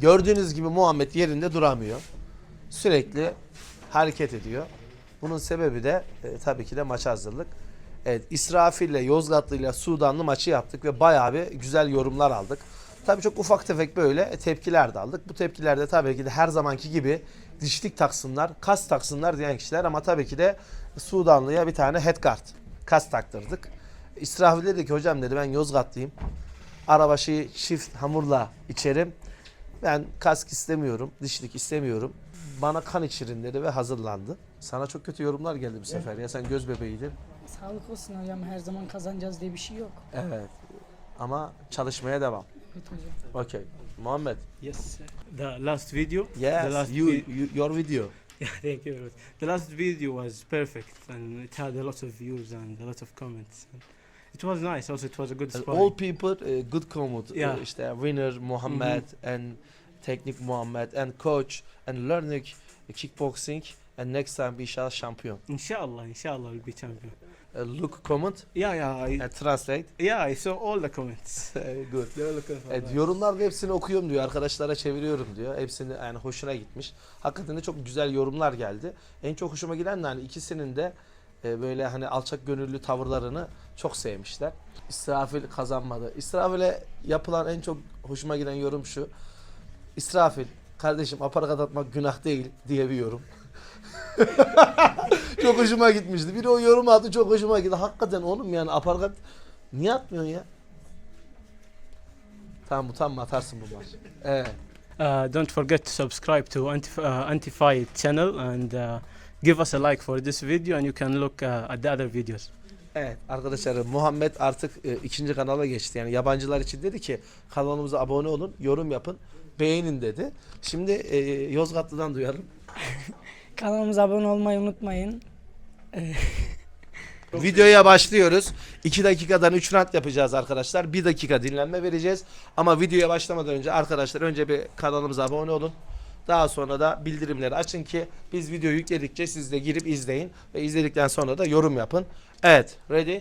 gördüğünüz gibi Muhammed yerinde duramıyor. Sürekli hareket ediyor. Bunun sebebi de e, tabii ki de maç hazırlık. Evet, İsrafil ile Yozgatlı ile Sudanlı maçı yaptık ve bayağı bir güzel yorumlar aldık. Tabii çok ufak tefek böyle tepkiler de aldık. Bu tepkilerde tabii ki de her zamanki gibi dişlik taksınlar, kas taksınlar diyen kişiler ama tabii ki de Sudanlı'ya bir tane headguard, kas taktırdık. İsrafil dedi ki hocam dedi ben Yozgatlıyım. Arabaşı çift hamurla içerim. Ben kask istemiyorum, dişlik istemiyorum. Bana kan içirin dedi ve hazırlandı. Sana çok kötü yorumlar geldi bu sefer. Ya sen göz bebeğiydin. Sağlık olsun hocam her zaman kazanacağız diye bir şey yok. Evet. Ama çalışmaya devam. Evet hocam. Okay. Muhammed. Yes. The last video. The Yes. last You, vi- you, your video. Yeah, thank you very much. The last video was perfect and it had a lot of views and a lot of comments. It was nice. Also, it was a good sparring. all people uh, good comment. Yeah. Uh, işte winner Muhammed and teknik Muhammed and coach and learning kickboxing and next time inşallah şampiyon. Inshallah, inshallah, we'll be champion. Uh, look comment Yeah, yeah, I, and translate. yeah. I saw all the comments. Good. Evet, that. yorumlarda hepsini okuyorum diyor. Arkadaşlara çeviriyorum diyor. Hepsini yani hoşuna gitmiş. Hakikaten de çok güzel yorumlar geldi. En çok hoşuma giden de hani ikisinin de e, böyle hani alçak gönüllü tavırlarını çok sevmişler. İsrafil kazanmadı. İsrafil'e yapılan en çok hoşuma giden yorum şu. İsrafil kardeşim aparkat atmak günah değil diye bir yorum. çok hoşuma gitmişti. Biri o yorumu attı çok hoşuma gitti. Hakikaten oğlum yani aparkat niye atmıyorsun ya? Tamam utanma atarsın bunlar. Evet. Uh, don't forget to subscribe to Antif- uh, Antified channel and uh, give us a like for this video and you can look uh, at the other videos. Evet arkadaşlar Muhammed artık e, ikinci kanala geçti. Yani yabancılar için dedi ki kanalımıza abone olun, yorum yapın, beğenin dedi. Şimdi e, Yozgatlı'dan duyalım. Kanalımıza abone olmayı unutmayın. Videoya başlıyoruz. 2 dakikadan 3 rant yapacağız arkadaşlar. 1 dakika dinlenme vereceğiz. Ama videoya başlamadan önce arkadaşlar önce bir kanalımıza abone olun. Daha sonra da bildirimleri açın ki biz video yükledikçe siz de girip izleyin. Ve izledikten sonra da yorum yapın. Evet. Ready?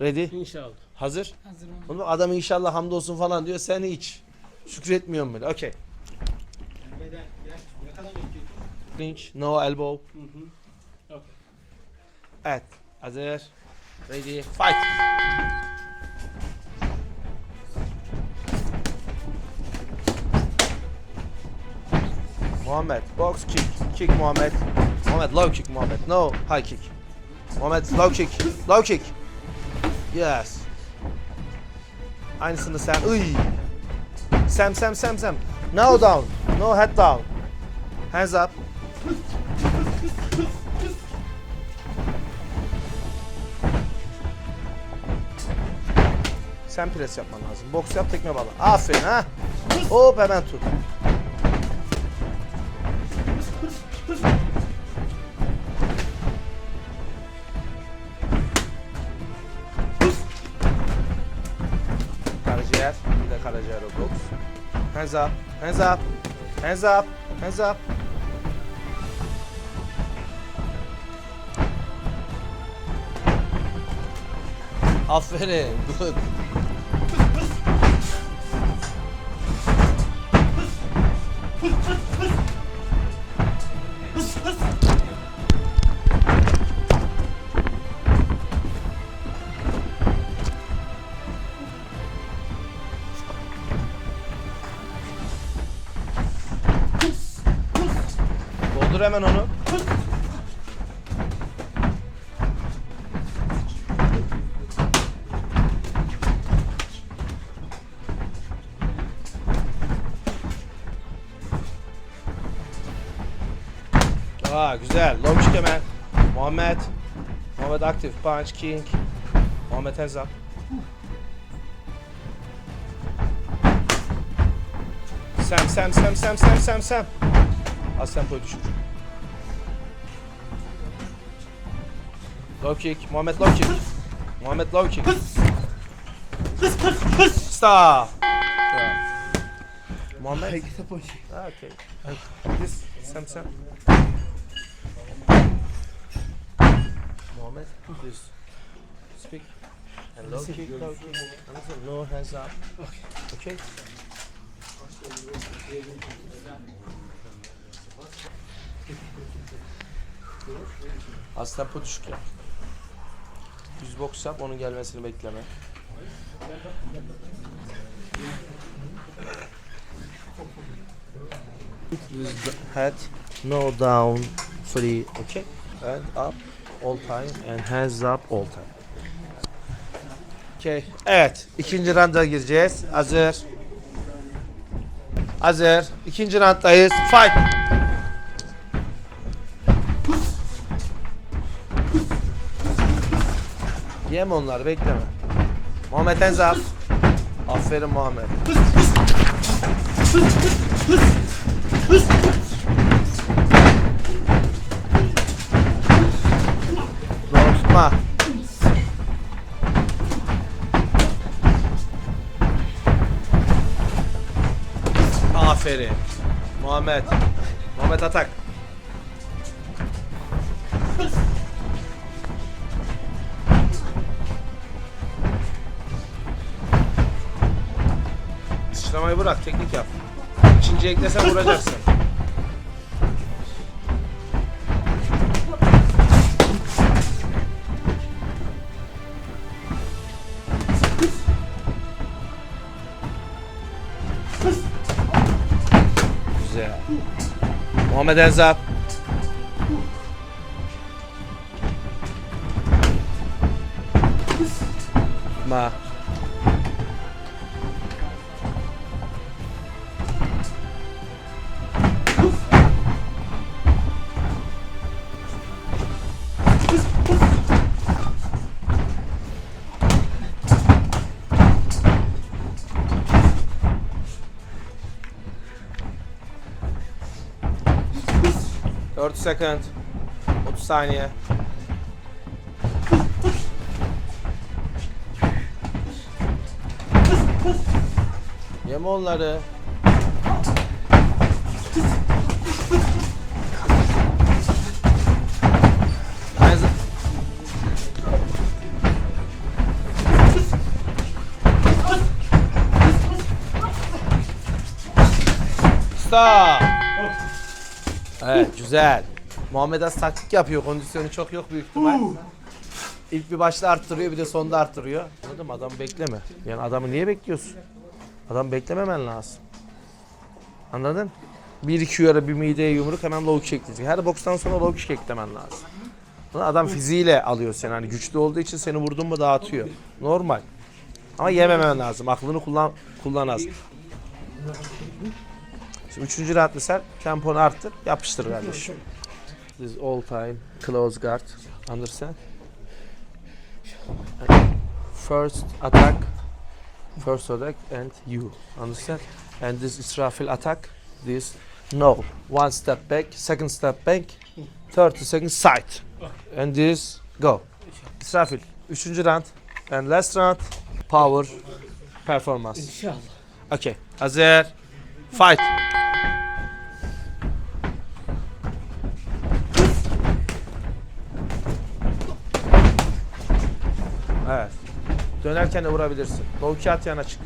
Ready? Inshallah. Hazır? Hazır olun. Oğlum adam inşallah hamdolsun falan diyor. Sen hiç. Şükretmiyorum böyle. Okey. Clinch. No elbow. Okay. Evet. Hazır. Ready. Fight. Muhammed. Box kick. Kick Muhammed. Muhammed low kick Muhammed. No high kick. Muhammed low kick. Low kick. Yes. Aynısını sen. Iy. Sam Sam Sam Sam. No down. No head down. Hands up. Sen pres yapman lazım. Boks yap tekme bağla. Aferin ha. Hop hemen tut. Karaciğer. Bir de karaciğer boks. Hands up. Hands up. Hands up. Hands up. Aferin. Good. Doldur hemen onu. Aa güzel. Low kick hemen. Muhammed. Muhammed aktif. Punch, king. Muhammed hands up. Sam, Sam, Sam, Sam, Sam, Sam, Sam. Az tempoyu düşür. Low kick. Muhammed low kick. Muhammed low kick. Stop. Yeah. Muhammed? Ah, okay. And this, Sam Sam. Muhammed, please speak. And low kick, low kick. Understand? No hands up. Okay. Okay. Aslan poduşuk yap. Düz boks yap, onun gelmesini bekleme. Head, no down, free, okay? And up all time and hands up all time. Okay. Evet, ikinci rounda gireceğiz. Hazır. Hazır. İkinci rounddayız. Fight. Yem onları bekleme. Muhammed Enzal. Aferin Muhammed. Doğru. Aferin. Muhammed. Muhammed atak. Sıçramayı bırak, teknik yap. İkinci eklesen vuracaksın. Güzel. Muhammed Enzap. Ma. Dört second. 30 saniye. Yeme onları. Stop. Evet güzel. Muhammed Az taktik yapıyor. Kondisyonu çok yok büyük ihtimal. İlk bir başta arttırıyor bir de sonda arttırıyor. Anladım adamı bekleme. Yani adamı niye bekliyorsun? Adam beklememen lazım. Anladın? Bir iki yara bir mideye yumruk hemen low kick ekleyecek. Her bokstan sonra low kick eklemen lazım. Adam fiziğiyle alıyor seni. Hani güçlü olduğu için seni vurdun mu dağıtıyor. Normal. Ama yememen lazım. Aklını kullan kullan az. Şimdi üçüncü round sen temponu arttır, yapıştır kardeşim. This is all time close guard. Understand? First attack, first attack and you. Understand? And this Israfil attack, this no. One step back, second step back, 30 seconds side. And this go. Israfil. Üçüncü round and last round power performance. İnşallah. Okay. Hazır. Fight. Dönerken de vurabilirsin. Low kick at yana çık.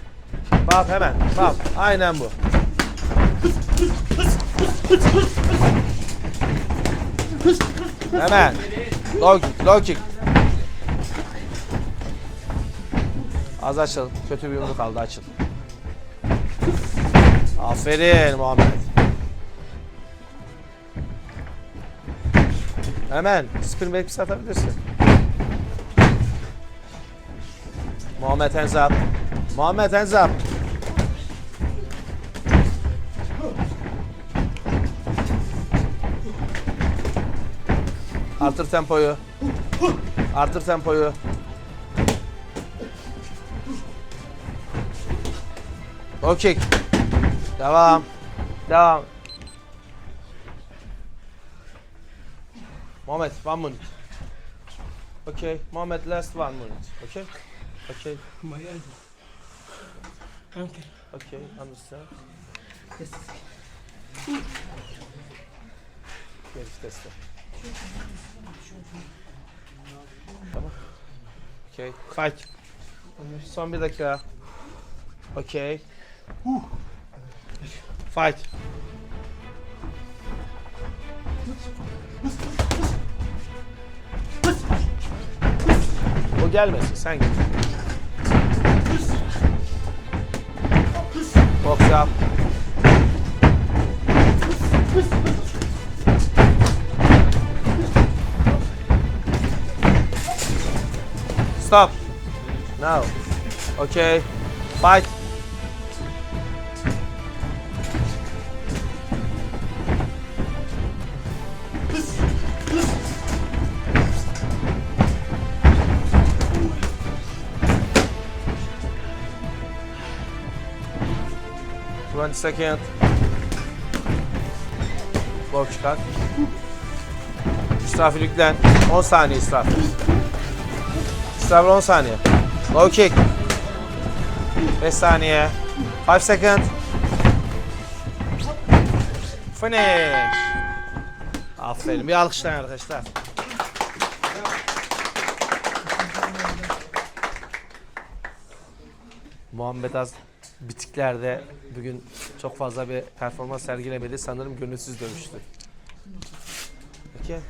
Bak hemen. Bak. Aynen bu. Hemen. Low kick. Low kick. Az açıl. Kötü bir yumruk aldı açıl. Aferin Muhammed. Hemen spin back atabilirsin. Muhammed hands up. Muhammed hands up. Artır tempoyu. Artır tempoyu. Kick. Devam. Devam. Muhammed, one minute. Okay, Muhammed, last one minute. Okay? Okay, My elbow. Uncle. okay, understand. Geri testi. Tamam. Okay. Fight. Son bir dakika. Okay. Fight. O gelmesin sen git. Up. Stop. Now. Okay. Fight. Twenty second. Box çıkar. İsrafil yüklen. 10 saniye israf. İsrafil 10 saniye. Low kick. 5 saniye. 5 second. Finish. Aferin. Bir alkışlayın arkadaşlar. Muhammed Az bitiklerde bugün çok fazla bir performans sergilemedi. Sanırım gönülsüz dövüştü. Okay.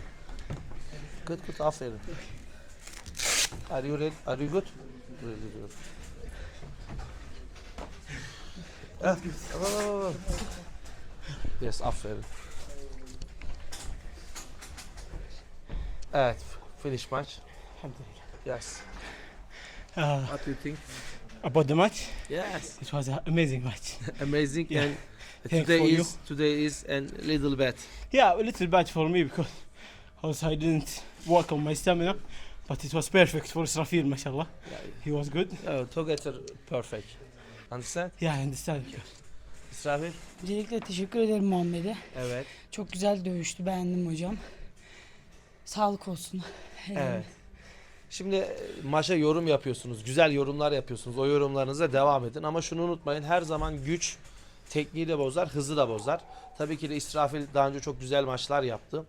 Good good aferin. Are you ready? Are you good? Really good. Ah, oh. Yes, aferin. Evet, finish match. Yes. Uh, What do you think? About the match, Yes. it was an amazing match. Amazing Yeah. and Thank today for you. is today is a little bad. Yeah, a little bad for me because also I didn't work on my stamina, but it was perfect for Israfil, mashallah. He was good. Oh, together perfect. Understand? Yeah, I understand. İsrafil? Öncelikle teşekkür ederim Muhammed'e. Evet. Çok güzel dövüştü. Beğendim hocam. Sağlık olsun. Evet. Şimdi e, maça yorum yapıyorsunuz. Güzel yorumlar yapıyorsunuz. O yorumlarınıza devam edin. Ama şunu unutmayın. Her zaman güç tekniği de bozar, hızı da bozar. Tabii ki de İsrafil daha önce çok güzel maçlar yaptı.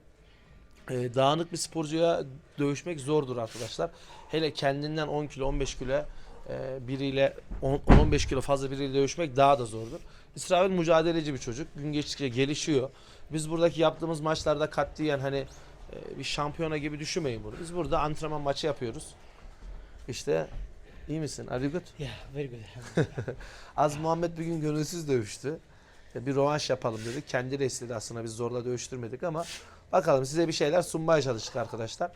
Ee, dağınık bir sporcuya dövüşmek zordur arkadaşlar. Hele kendinden 10 kilo 15 kilo e, biriyle 10-15 kilo fazla biriyle dövüşmek daha da zordur. İsrafil mücadeleci bir çocuk. Gün geçtikçe gelişiyor. Biz buradaki yaptığımız maçlarda katliyen hani bir şampiyona gibi düşünmeyin bunu. Biz burada antrenman maçı yapıyoruz. İşte iyi misin? Are you good? Yeah, very good. Az Muhammed bugün gönülsüz dövüştü. Bir rövanş yapalım dedik. Kendi de istedi aslında biz zorla dövüştürmedik ama bakalım size bir şeyler sunmaya çalıştık arkadaşlar.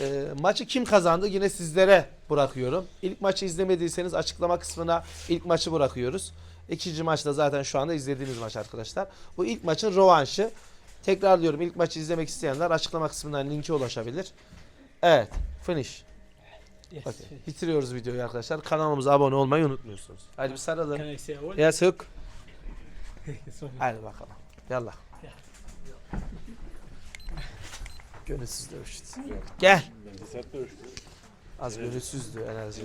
E, maçı kim kazandı yine sizlere bırakıyorum. İlk maçı izlemediyseniz açıklama kısmına ilk maçı bırakıyoruz. İkinci maç da zaten şu anda izlediğimiz maç arkadaşlar. Bu ilk maçın rövanşı. Tekrar diyorum ilk maçı izlemek isteyenler açıklama kısmından linke ulaşabilir. Evet. Finish. Yes. Okey. Bitiriyoruz videoyu arkadaşlar. Kanalımıza abone olmayı unutmuyorsunuz. Hadi bir hook. Sorry. Hadi bakalım. Yallah. Gönülsüz dövüştü. Gel. Az gönülsüzdü enerji.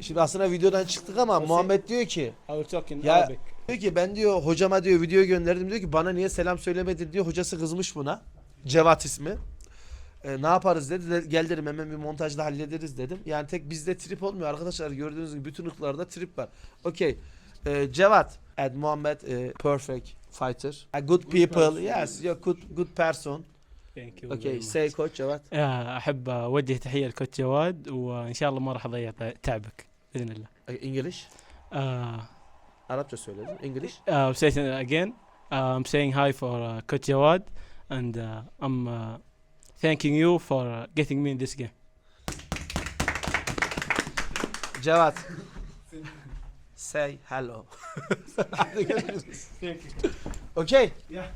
Şimdi aslında videodan çıktık ama Muhammed diyor ki Ya-. diyor ki ben diyor hocama diyor video gönderdim diyor ki bana niye selam söylemedin diyor hocası kızmış buna. Cevat ismi. E, ne yaparız dedi. De, gel dedim hemen bir montajda hallederiz dedim. Yani tek bizde trip olmuyor arkadaşlar. Gördüğünüz gibi bütün ırklarda trip var. Okey. E, Cevat and Muhammed e, perfect fighter. A good people. Yes, you're good good person. Thank you. Okay, very much. say coach Cevat. آه، احب اوجه تحيه لكوتش جواد وان شاء الله ما راح اضيع تعبك باذن الله. E, English. Uh, Arapça söyledim. English. uh, I'm saying it again. Uh, I'm saying hi for uh, Coach Jawad, and uh, I'm uh, thanking you for uh, getting me in this game. Cevat. say hello. Thank you. Okay. Yeah.